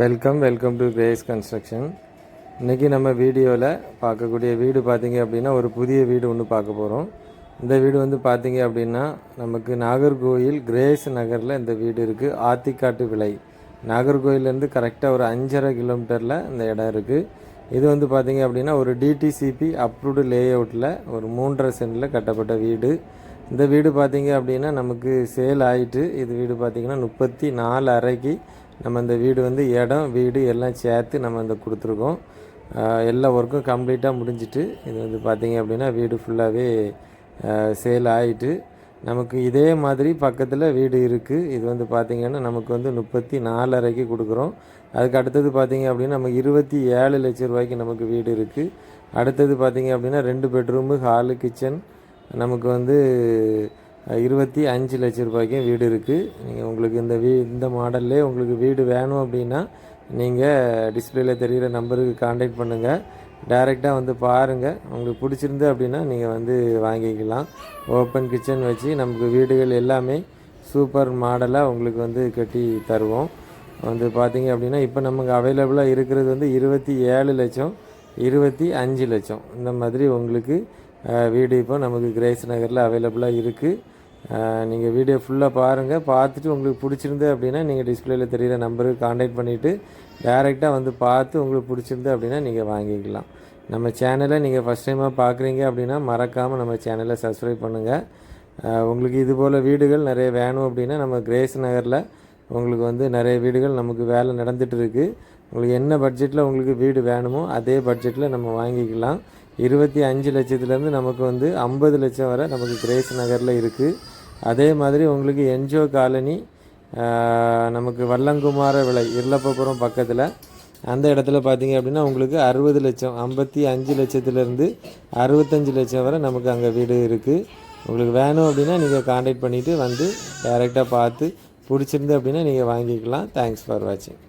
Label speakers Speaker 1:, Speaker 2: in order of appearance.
Speaker 1: Welcome welcome to Grace construction இன்றைக்கி நம்ம வீடியோவில் பார்க்கக்கூடிய வீடு பார்த்தீங்க அப்படின்னா ஒரு புதிய வீடு ஒன்று பார்க்க போகிறோம் இந்த வீடு வந்து பார்த்தீங்க அப்படின்னா நமக்கு நாகர்கோயில் கிரேஸ் நகரில் இந்த வீடு இருக்குது ஆத்திக்காட்டு விலை நாகர்கோயிலேருந்து கரெக்டாக ஒரு அஞ்சரை கிலோமீட்டரில் இந்த இடம் இருக்குது இது வந்து பார்த்தீங்க அப்படின்னா ஒரு டிடிசிபி அப்ரூவ்டு லே அவுட்டில் ஒரு மூன்றரை சென்டில் கட்டப்பட்ட வீடு. இந்த வீடு பார்த்தீங்க அப்படின்னா நமக்கு சேல் ஆயிட்டு இது வீடு பார்த்திங்கன்னா முப்பத்தி நாலு அறைக்கு நம்ம இந்த வீடு வந்து இடம் வீடு எல்லாம் சேர்த்து நம்ம இந்த கொடுத்துருக்கோம். எல்லா ஒர்க்கும் கம்ப்ளீட்டாக முடிஞ்சிட்டு இது வந்து பார்த்திங்க அப்படின்னா வீடு ஃபுல்லாகவே சேல் ஆகிட்டு நமக்கு இதே மாதிரி பக்கத்தில் வீடு இருக்குது இது வந்து பார்த்திங்கன்னா நமக்கு வந்து முப்பத்தி நாலரைக்கு கொடுக்குறோம். அதுக்கு அடுத்தது பார்த்திங்க அப்படின்னா நமக்கு இருபத்தி ஏழு லட்ச ரூபாய்க்கு நமக்கு வீடு இருக்குது அடுத்தது பார்த்திங்க அப்படின்னா ரெண்டு பெட்ரூமு ஹாலு கிச்சன் நமக்கு வந்து இருபத்தி அஞ்சு லட்ச ரூபாய்க்கும் வீடு இருக்குது நீங்கள் உங்களுக்கு இந்த வீ இந்த மாடல்லே உங்களுக்கு வீடு வேணும் அப்படின்னா நீங்கள் டிஸ்பிளேல தெரிகிற நம்பருக்கு காண்டாக்ட் பண்ணுங்கள் டைரெக்டாக வந்து பாருங்கள் உங்களுக்கு பிடிச்சிருந்து அப்படின்னா நீங்கள் வந்து வாங்கிக்கலாம். ஓப்பன் கிச்சன் வச்சு நமக்கு வீடுகள் எல்லாமே சூப்பர் மாடலாக உங்களுக்கு வந்து கட்டி தருவோம். வந்து பார்த்தீங்க அப்படின்னா இப்போ நமக்கு அவைலபிளாக இருக்கிறது வந்து இருபத்தி ஏழு லட்சம் இருபத்தி அஞ்சு லட்சம். இந்த மாதிரி உங்களுக்கு வீடு இப்போ நமக்கு கிரேஸ் நகரில் அவைலபிளாக இருக்குது நீங்கள் வீடியோ ஃபுல்லாக பாருங்கள் பார்த்துட்டு உங்களுக்கு பிடிச்சிருந்து அப்படின்னா நீங்கள் டிஸ்பிளேயில் தெரிகிற நம்பருக்கு காண்டாக்ட் பண்ணிவிட்டு டேரெக்டாக வந்து பார்த்து உங்களுக்கு பிடிச்சிருந்து அப்படின்னா நீங்கள் வாங்கிக்கலாம். நம்ம சேனலை நீங்கள் ஃபஸ்ட் டைமாக பார்க்குறீங்க அப்படின்னா மறக்காமல் நம்ம சேனலை சப்ஸ்கிரைப் பண்ணுங்கள் உங்களுக்கு இது போல் வீடுகள் நிறைய வேணும் அப்படின்னா நம்ம கிரேஸ் நகரில் உங்களுக்கு வந்து நிறைய வீடுகள் நமக்கு வேலை நடந்துகிட்டு இருக்குது உங்களுக்கு என்ன பட்ஜெட்டில் உங்களுக்கு வீடு வேணுமோ அதே பட்ஜெட்டில் நம்ம வாங்கிக்கலாம். இருபத்தி அஞ்சு லட்சத்துலேருந்து நமக்கு வந்து ஐம்பது லட்சம் வரை நமக்கு கிரேஸ் நகரில் இருக்குது அதே மாதிரி உங்களுக்கு என்ஜிஓ காலனி நமக்கு வல்லங்குமார விலை இருளப்பபுரம் பக்கத்தில். அந்த இடத்துல பார்த்தீங்க அப்படின்னா உங்களுக்கு அறுபது லட்சம் ஐம்பத்தி அஞ்சு லட்சத்துலேருந்து அறுபத்தஞ்சு லட்சம் வரை நமக்கு அங்கே வீடு இருக்குது உங்களுக்கு வேணும் அப்படின்னா நீங்கள் காண்டாக்ட் பண்ணிவிட்டு வந்து டைரெக்டாக பார்த்து பிடிச்சிருந்து அப்படின்னா நீங்கள் வாங்கிக்கலாம். தேங்க்ஸ் ஃபார் வாட்சிங்